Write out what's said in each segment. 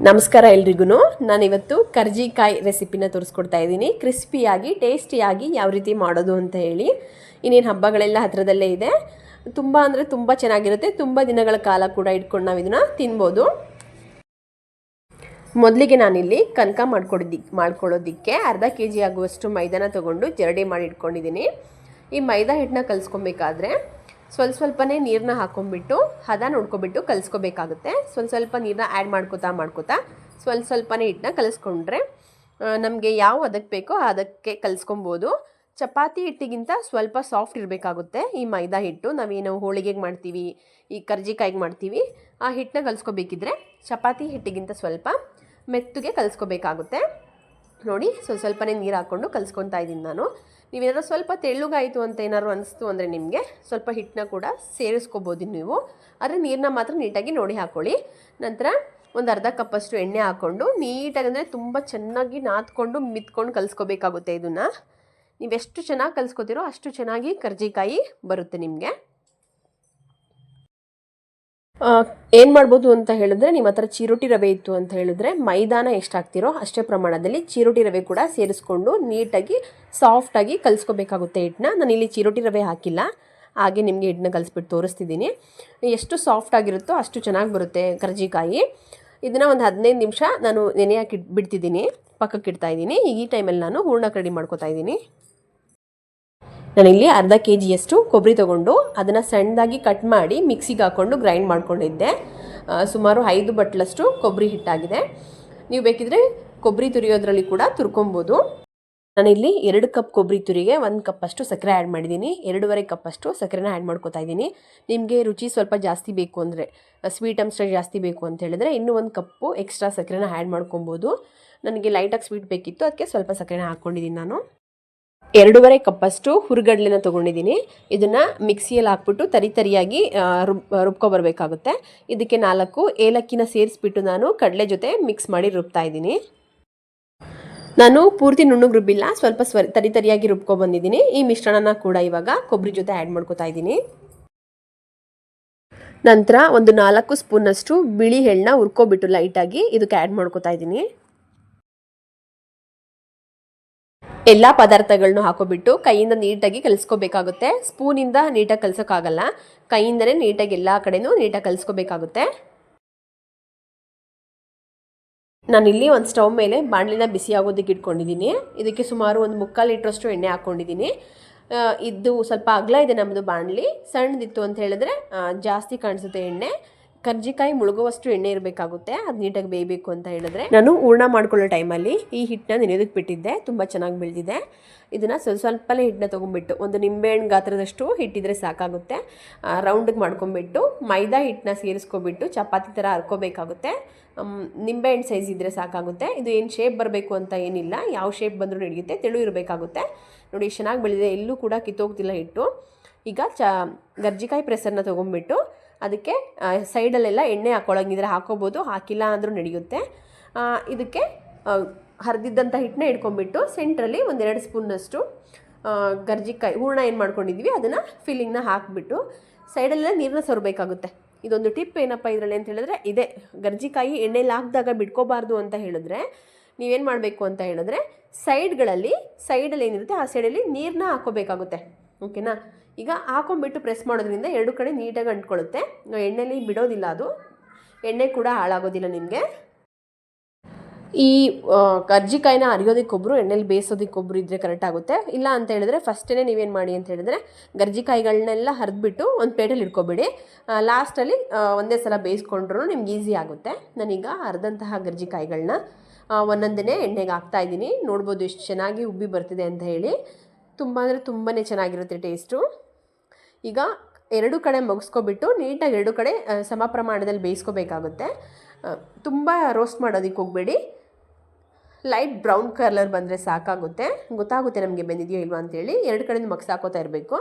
ನಮಸ್ಕಾರ ಎಲ್ರಿಗೂ ನಾನಿವತ್ತು ಕರ್ಜಿಕಾಯಿ ರೆಸಿಪಿನ ತೋರಿಸ್ಕೊಡ್ತಾ ಇದ್ದೀನಿ. ಕ್ರಿಸ್ಪಿಯಾಗಿ, ಟೇಸ್ಟಿಯಾಗಿ ಯಾವ ರೀತಿ ಮಾಡೋದು ಅಂತ ಹೇಳಿ. ಇನ್ನೇನು ಹಬ್ಬಗಳೆಲ್ಲ ಹತ್ರದಲ್ಲೇ ಇದೆ. ತುಂಬ ಅಂದರೆ ತುಂಬ ಚೆನ್ನಾಗಿರುತ್ತೆ. ತುಂಬ ದಿನಗಳ ಕಾಲ ಕೂಡ ಇಟ್ಕೊಂಡು ನಾವು ಇದನ್ನು ತಿನ್ಬೋದು. ಮೊದಲಿಗೆ ನಾನಿಲ್ಲಿ ಕನಕ ಮಾಡ್ಕೊಡಿದ್ದಿ ಮಾಡ್ಕೊಳ್ಳೋದಿಕ್ಕೆ ಅರ್ಧ ಕೆ ಜಿ ಆಗುವಷ್ಟು ಮೈದಾನ ತೊಗೊಂಡು ಜರಡಿ ಮಾಡಿ ಇಟ್ಕೊಂಡಿದ್ದೀನಿ. ಈ ಮೈದಾ ಹಿಟ್ಟನ್ನ ಕಲಿಸ್ಕೊಬೇಕಾದ್ರೆ ಸ್ವಲ್ಪ ಸ್ವಲ್ಪನೇ ನೀರನ್ನ ಹಾಕೊಂಡ್ಬಿಟ್ಟು ಹದ ನೋಡ್ಕೊಬಿಟ್ಟು ಕಲಿಸ್ಕೋಬೇಕಾಗುತ್ತೆ. ಸ್ವಲ್ಪ ಸ್ವಲ್ಪ ನೀರನ್ನ ಆ್ಯಡ್ ಮಾಡ್ಕೋತಾ ಮಾಡ್ಕೋತಾ ಸ್ವಲ್ಪ ಸ್ವಲ್ಪನೇ ಹಿಟ್ಟನ್ನ ಕಲಿಸ್ಕೊಂಡ್ರೆ ನಮಗೆ ಯಾವ ಅದಕ್ಕೆ ಬೇಕೋ ಅದಕ್ಕೆ ಕಲಿಸ್ಕೊಬೋದು. ಚಪಾತಿ ಹಿಟ್ಟಿಗಿಂತ ಸ್ವಲ್ಪ ಸಾಫ್ಟ್ ಇರಬೇಕಾಗುತ್ತೆ. ಈ ಮೈದಾ ಹಿಟ್ಟು ನಾವೇನು ಹೋಳಿಗೆಗೆ ಮಾಡ್ತೀವಿ, ಈ ಕರ್ಜಿಕಾಯಿಗೆ ಮಾಡ್ತೀವಿ, ಆ ಹಿಟ್ಟನ್ನ ಕಲಿಸ್ಕೋಬೇಕಿದ್ರೆ ಚಪಾತಿ ಹಿಟ್ಟಿಗಿಂತ ಸ್ವಲ್ಪ ಮೆತ್ತಗೆ ಕಲಿಸ್ಕೋಬೇಕಾಗುತ್ತೆ. ನೋಡಿ, ಸ್ವಲ್ಪ ಸ್ವಲ್ಪನೇ ನೀರು ಹಾಕ್ಕೊಂಡು ಕಲಿಸ್ಕೊತಾ ಇದ್ದೀನಿ ನಾನು. ನೀವೇನಾದ್ರು ಸ್ವಲ್ಪ ತೆಳ್ಳಗಾಯಿತು ಅಂತ ಏನಾದ್ರು ಅನಿಸ್ತು ಅಂದರೆ ನಿಮಗೆ ಸ್ವಲ್ಪ ಹಿಟ್ಟನ್ನ ಕೂಡ ಸೇರಿಸ್ಕೋಬೋದು ನೀವು. ಆದರೆ ನೀರನ್ನ ಮಾತ್ರ ನೀಟಾಗಿ ನೋಡಿ ಹಾಕ್ಕೊಳ್ಳಿ ನಂತರ ಒಂದು ಅರ್ಧ ಕಪ್ಪಷ್ಟು ಎಣ್ಣೆ ಹಾಕ್ಕೊಂಡು ನೀಟಾಗಿ ಅಂದರೆ ತುಂಬ ಚೆನ್ನಾಗಿ ನಾದ್ಕೊಂಡು ಮಿತ್ಕೊಂಡು ಕಲಿಸ್ಕೋಬೇಕಾಗುತ್ತೆ ಇದನ್ನು. ನೀವೆಷ್ಟು ಚೆನ್ನಾಗಿ ಕಲಿಸ್ಕೋತೀರೋ ಅಷ್ಟು ಚೆನ್ನಾಗಿ ಕರ್ಜಿಕಾಯಿ ಬರುತ್ತೆ ನಿಮಗೆ. ಏನು ಮಾಡ್ಬೋದು ಅಂತ ಹೇಳಿದ್ರೆ ನಿಮ್ಮ ಹತ್ರ ಚಿರೋಟಿ ರವೆ ಇತ್ತು ಅಂತ ಹೇಳಿದ್ರೆ ಮೈದಾನ ಎಷ್ಟು ಹಾಕ್ತಿರೋ ಅಷ್ಟೇ ಪ್ರಮಾಣದಲ್ಲಿ ಚಿರೋಟಿ ರವೆ ಕೂಡ ಸೇರಿಸ್ಕೊಂಡು ನೀಟಾಗಿ ಸಾಫ್ಟಾಗಿ ಕಲಿಸ್ಕೋಬೇಕಾಗುತ್ತೆ ಹಿಟ್ಟನ್ನ ನಾನು ಇಲ್ಲಿ ಚಿರೋಟಿ ರವೆ ಹಾಕಿಲ್ಲ. ಹಾಗೆ ನಿಮಗೆ ಹಿಟ್ಟನ್ನ ಕಲಿಸ್ಬಿಟ್ಟು ತೋರಿಸ್ತಿದ್ದೀನಿ ಎಷ್ಟು ಸಾಫ್ಟ್ ಆಗಿರುತ್ತೋ ಅಷ್ಟು ಚೆನ್ನಾಗಿ ಬರುತ್ತೆ ಕರ್ಜಿಕಾಯಿ. ಇದನ್ನು ಒಂದು ಹದಿನೈದು ನಿಮಿಷ ನಾನು ನೆನೆಯಾಕಿ ಬಿಡ್ತಿದ್ದೀನಿ ಪಕ್ಕಕ್ಕೆ ಇಡ್ತಾ ಇದ್ದೀನಿ ಈ ಟೈಮಲ್ಲಿ ನಾನು ಹೂರ್ಣಕ್ಕೆ ರೆಡಿ ಮಾಡ್ಕೊತಾ ಇದ್ದೀನಿ ನಾನಿಲ್ಲಿ ಅರ್ಧ ಕೆ ಜಿಯಷ್ಟು ಕೊಬ್ಬರಿ ತೊಗೊಂಡು ಅದನ್ನು ಸಣ್ಣದಾಗಿ ಕಟ್ ಮಾಡಿ ಮಿಕ್ಸಿಗೆ ಹಾಕ್ಕೊಂಡು ಗ್ರೈಂಡ್ ಮಾಡ್ಕೊಂಡಿದ್ದೆ. ಸುಮಾರು ಐದು ಬಟ್ಲಷ್ಟು ಕೊಬ್ಬರಿ ಹಿಟ್ಟಾಗಿದೆ. ನೀವು ಬೇಕಿದ್ರೆ ಕೊಬ್ಬರಿ ತುರಿಯೋದ್ರಲ್ಲಿ ಕೂಡ ತುರ್ಕೊಬೋದು. ನಾನಿಲ್ಲಿ ಎರಡು ಕಪ್ ಕೊಬ್ಬರಿ ತುರಿಗೆ ಒಂದು ಕಪ್ಪಷ್ಟು ಸಕ್ಕರೆ ಆ್ಯಡ್ ಮಾಡಿದ್ದೀನಿ. ಎರಡೂವರೆ ಕಪ್ಪಷ್ಟು ಸಕ್ಕರೆನ ಆ್ಯಡ್ ಮಾಡ್ಕೋತಾ ಇದ್ದೀನಿ. ನಿಮಗೆ ರುಚಿ ಸ್ವಲ್ಪ ಜಾಸ್ತಿ ಬೇಕು ಅಂದರೆ ಸ್ವೀಟ್ ಅಂಶ ಜಾಸ್ತಿ ಬೇಕು ಅಂತ ಹೇಳಿದ್ರೆ ಇನ್ನೂ ಒಂದು ಕಪ್ಪು ಎಕ್ಸ್ಟ್ರಾ ಸಕ್ಕರೆನ ಆ್ಯಡ್ ಮಾಡ್ಕೊಬೋದು. ನನಗೆ ಲೈಟಾಗಿ ಸ್ವೀಟ್ ಬೇಕಿತ್ತು, ಅದಕ್ಕೆ ಸ್ವಲ್ಪ ಸಕ್ಕರೆನ ಹಾಕ್ಕೊಂಡಿದ್ದೀನಿ ನಾನು. ಎರಡೂವರೆ ಕಪ್ಪಷ್ಟು ಹುರಿಗಡ್ಲೆನ ತೊಗೊಂಡಿದ್ದೀನಿ. ಇದನ್ನು ಮಿಕ್ಸಿಯಲ್ಲಿ ಹಾಕ್ಬಿಟ್ಟು ತರಿ ತರಿಯಾಗಿ ರುಬ್ ರುಬ್ಕೊಬರ್ಬೇಕಾಗುತ್ತೆ ಇದಕ್ಕೆ ನಾಲ್ಕು ಏಲಕ್ಕಿನ ಸೇರಿಸ್ಬಿಟ್ಟು ನಾನು ಕಡಲೆ ಜೊತೆ ಮಿಕ್ಸ್ ಮಾಡಿ ರುಬ್ತಾ ಇದ್ದೀನಿ. ನಾನು ಪೂರ್ತಿ ನುಣ್ಣಗೆ ರುಬ್ಬಿಲ್ಲ, ಸ್ವಲ್ಪ ಸ್ವ ತರಿ ತರಿಯಾಗಿ ರುಬ್ಕೊಬಂದಿದ್ದೀನಿ ಈ ಮಿಶ್ರಣನ ಕೂಡ ಇವಾಗ ಕೊಬ್ಬರಿ ಜೊತೆ ಆ್ಯಡ್ ಮಾಡ್ಕೋತಾ ಇದ್ದೀನಿ. ನಂತರ ಒಂದು ನಾಲ್ಕು ಸ್ಪೂನಷ್ಟು ಬಿಳಿ ಹೆಳ್ಳನ್ನ ಹುರ್ಕೊಬಿಟ್ಟು ಲೈಟಾಗಿ ಇದಕ್ಕೆ ಆ್ಯಡ್ ಮಾಡ್ಕೋತಾ ಇದ್ದೀನಿ. ಎಲ್ಲ ಪದಾರ್ಥಗಳನ್ನೂ ಹಾಕೋಬಿಟ್ಟು ಕೈಯಿಂದ ನೀಟಾಗಿ ಕಲಿಸ್ಕೋಬೇಕಾಗುತ್ತೆ. ಸ್ಪೂನಿಂದ ನೀಟಾಗಿ ಕಲಿಸೋಕ್ಕಾಗಲ್ಲ. ಕೈಯಿಂದನೇ ನೀಟಾಗಿ ಎಲ್ಲ ಕಡೆನೂ ನೀಟಾಗಿ ಕಲಿಸ್ಕೋಬೇಕಾಗುತ್ತೆ. ಇಲ್ಲಿ ಒಂದು ಸ್ಟವ್ ಮೇಲೆ ಬಾಣಲಿನ ಬಿಸಿ ಆಗೋದಕ್ಕೆ ಇಟ್ಕೊಂಡಿದ್ದೀನಿ. ಇದಕ್ಕೆ ಸುಮಾರು ಒಂದು ಮುಕ್ಕಾಲು ಲೀಟ್ರಷ್ಟು ಎಣ್ಣೆ ಹಾಕ್ಕೊಂಡಿದ್ದೀನಿ ಇದು ಸ್ವಲ್ಪ ಅಗಲ ಇದೆ ನಮ್ಮದು ಬಾಣಲಿ. ಸಣ್ಣದಿತ್ತು ಅಂತ ಹೇಳಿದ್ರೆ ಜಾಸ್ತಿ ಕಾಣಿಸುತ್ತೆ ಎಣ್ಣೆ. ಕರ್ಜಿಕಾಯಿ ಮುಳುಗುವಷ್ಟು ಎಣ್ಣೆ ಇರಬೇಕಾಗುತ್ತೆ, ಅದು ನೀಟಾಗಿ ಬೇಯಬೇಕು ಅಂತ ಹೇಳಿದ್ರೆ. ನಾನು ಹೂರ್ಣ ಮಾಡ್ಕೊಳ್ಳೋ ಟೈಮಲ್ಲಿ ಈ ಹಿಟ್ಟನ್ನ ನೆನೆದಕ್ಕೆ ಬಿಟ್ಟಿದ್ದೆ, ತುಂಬ ಚೆನ್ನಾಗಿ ಬೆಳೆದಿದೆ. ಇದನ್ನು ಸ್ವಲ್ಪ ಸ್ವಲ್ಪನೇ ಹಿಟ್ಟನ್ನ ತೊಗೊಂಡ್ಬಿಟ್ಟು ಒಂದು ನಿಂಬೆಹಣ್ಣು ಗಾತ್ರದಷ್ಟು ಹಿಟ್ಟಿದ್ರೆ ಸಾಕಾಗುತ್ತೆ. ರೌಂಡಿಗೆ ಮಾಡ್ಕೊಂಬಿಟ್ಟು, ಮೈದಾ ಹಿಟ್ಟನ್ನ ಸೇರಿಸ್ಕೊಬಿಟ್ಟು, ಚಪಾತಿ ಥರ ಹರ್ಕೋಬೇಕಾಗುತ್ತೆ ನಿಂಬೆಹಣ್ಣು ಸೈಜ್ ಇದ್ದರೆ ಸಾಕಾಗುತ್ತೆ. ಇದು ಏನು ಶೇಪ್ ಬರಬೇಕು ಅಂತ ಏನಿಲ್ಲ, ಯಾವ ಶೇಪ್ ಬಂದರೂ ನಡೆಯುತ್ತೆ, ತೆಳು ಇರಬೇಕಾಗುತ್ತೆ. ನೋಡಿ, ಚೆನ್ನಾಗಿ ಬೆಳೆದಿದೆ. ಎಲ್ಲೂ ಕೂಡ ಕಿತ್ತೋಗ್ತಿಲ್ಲ ಹಿಟ್ಟು. ಈಗ ಚ ಗರ್ಜಿಕಾಯಿ ಪ್ರೆಸರ್ನ ತೊಗೊಂಬಿಟ್ಟು ಅದಕ್ಕೆ ಸೈಡಲ್ಲೆಲ್ಲ ಎಣ್ಣೆ ಹಾಕೊಳ್ಳೋಂಗಿದ್ರೆ ಹಾಕೋಬೋದು, ಹಾಕಿಲ್ಲ ಅಂದರೂ ನಡೆಯುತ್ತೆ. ಇದಕ್ಕೆ ಹರಿದಿದ್ದಂಥ ಹಿಟ್ಟನ್ನ ಇಟ್ಕೊಂಡ್ಬಿಟ್ಟು ಸೆಂಟ್ರಲ್ಲಿ ಒಂದೆರಡು ಸ್ಪೂನ್ನಷ್ಟು ಗರ್ಜಿಕಾಯಿ, ಹೂರ್ಣ ಏನು ಮಾಡ್ಕೊಂಡಿದ್ವಿ, ಅದನ್ನು ಫಿಲ್ಲಿಂಗ್ನ ಹಾಕಿಬಿಟ್ಟು ಸೈಡಲ್ಲೆಲ್ಲ ನೀರನ್ನ ಸರಬೇಕಾಗುತ್ತೆ. ಇದೊಂದು ಟಿಪ್ ಏನಪ್ಪ ಇದರಲ್ಲಿ ಅಂತ ಹೇಳಿದ್ರೆ, ಇದೆ ಗರ್ಜಿಕಾಯಿ ಎಣ್ಣೆಲಿ ಹಾಕಿದಾಗ ಬಿಟ್ಕೋಬಾರ್ದು ಅಂತ ಹೇಳಿದ್ರೆ, ನೀವೇನು ಮಾಡಬೇಕು ಅಂತ ಹೇಳಿದ್ರೆ, ಸೈಡ್ಗಳಲ್ಲಿ ಸೈಡಲ್ಲಿ ಏನಿರುತ್ತೆ ಆ ಸೈಡಲ್ಲಿ ನೀರನ್ನ ಹಾಕೋಬೇಕಾಗುತ್ತೆ. ಓಕೆನಾ? ಈಗ ಹಾಕೊಂಬಿಟ್ಟು ಪ್ರೆಸ್ ಮಾಡೋದ್ರಿಂದ ಎರಡು ಕಡೆ ನೀಟಾಗಿ ಅಂಟ್ಕೊಳ್ಳುತ್ತೆ. ಎಣ್ಣೆಲಿ ಬಿಡೋದಿಲ್ಲ ಅದು. ಎಣ್ಣೆ ಕೂಡ ಹಾಳಾಗೋದಿಲ್ಲ ನಿಮಗೆ. ಈ ಕರ್ಜಿಕಾಯಿನ ಅರಿಯೋದಕ್ಕೊಬ್ಬರು ಎಣ್ಣೆಲಿ ಬೇಯಿಸೋದಕ್ಕೊಬ್ಬರು ಇದ್ದರೆ ಕರೆಕ್ಟ್ ಆಗುತ್ತೆ. ಇಲ್ಲ ಅಂತ ಹೇಳಿದ್ರೆ ಫಸ್ಟೇ ನೀವೇನು ಮಾಡಿ ಅಂತ ಹೇಳಿದ್ರೆ ಗರ್ಜಿಕಾಯಿಗಳನ್ನೆಲ್ಲ ಹರಿದ್ಬಿಟ್ಟು ಒಂದು ಪ್ಲೇಟಲ್ಲಿ ಇಟ್ಕೊಬೇಡಿ. ಲಾಸ್ಟಲ್ಲಿ ಒಂದೇ ಸಲ ಬೇಯಿಸ್ಕೊಂಡ್ರೂ ನಿಮ್ಗೆ ಈಸಿ ಆಗುತ್ತೆ. ನಾನೀಗ ಅರ್ಧಂತಹ ಗರ್ಜಿಕಾಯಿಗಳನ್ನ ಒಂದೊಂದನೇ ಎಣ್ಣೆಗೆ ಹಾಕ್ತಾಯಿದ್ದೀನಿ ನೋಡ್ಬೋದು ಎಷ್ಟು ಚೆನ್ನಾಗಿ ಉಬ್ಬಿ ಬರ್ತಿದೆ ಅಂತ ಹೇಳಿ. ತುಂಬ ಅಂದರೆ ತುಂಬಾ ಚೆನ್ನಾಗಿರುತ್ತೆ ಟೇಸ್ಟು. ಈಗ ಎರಡು ಕಡೆ ಮುಗಿಸ್ಕೊಬಿಟ್ಟು ನೀಟಾಗಿ ಎರಡು ಕಡೆ ಸಮ ಪ್ರಮಾಣದಲ್ಲಿ ಬೇಯಿಸ್ಕೋಬೇಕಾಗುತ್ತೆ. ತುಂಬ ರೋಸ್ಟ್ ಮಾಡೋದಕ್ಕೆ ಹೋಗಬೇಡಿ. ಲೈಟ್ ಬ್ರೌನ್ ಕಲರ್ ಬಂದರೆ ಸಾಕಾಗುತ್ತೆ. ಗೊತ್ತಾಗುತ್ತೆ ನಮಗೆ ಬೆಂದಿದೆಯೋ ಇಲ್ವಾ ಅಂತೇಳಿ ಎರಡು ಕಡೆಯಿಂದ ಮಗ್ಸ್ ಹಾಕೋತಾ ಇರಬೇಕು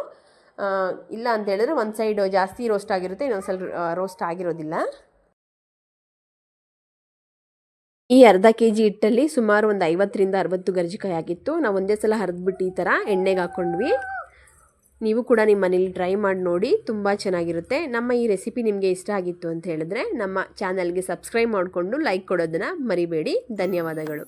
ಇಲ್ಲ ಅಂತ ಹೇಳಿದ್ರೆ ಒಂದು ಸೈಡ್ ಜಾಸ್ತಿ ರೋಸ್ಟ್ ಆಗಿರುತ್ತೆ, ಇನ್ನೊಂದು ಸಲ ರೋಸ್ಟ್ ಆಗಿರೋದಿಲ್ಲ. ಈ ಅರ್ಧ ಕೆ ಜಿ ಹಿಟ್ಟಲ್ಲಿ ಸುಮಾರು ಒಂದು ಐವತ್ತರಿಂದ ಅರವತ್ತು ಗರ್ಜಿಕಾಯಿ ಆಗಿತ್ತು ನಾವು ಒಂದೇ ಸಲ ಹರಿದ್ಬಿಟ್ಟು ಈ ಥರ ಎಣ್ಣೆಗೆ ಹಾಕ್ಕೊಂಡ್ವಿ ನೀವು ಕೂಡ ನಿಮ್ಮ ಮನೇಲಿ ಟ್ರೈ ಮಾಡಿ ನೋಡಿ, ತುಂಬ ಚೆನ್ನಾಗಿರುತ್ತೆ. ನಮ್ಮ ಈ ರೆಸಿಪಿ ನಿಮಗೆ ಇಷ್ಟ ಆಗಿತ್ತು ಅಂತ ಹೇಳಿದ್ರೆ ನಮ್ಮ ಚಾನಲ್ಗೆ ಸಬ್ಸ್ಕ್ರೈಬ್ ಮಾಡಿಕೊಂಡು ಲೈಕ್ ಕೊಡೋದನ್ನು ಮರಿಬೇಡಿ. ಧನ್ಯವಾದಗಳು.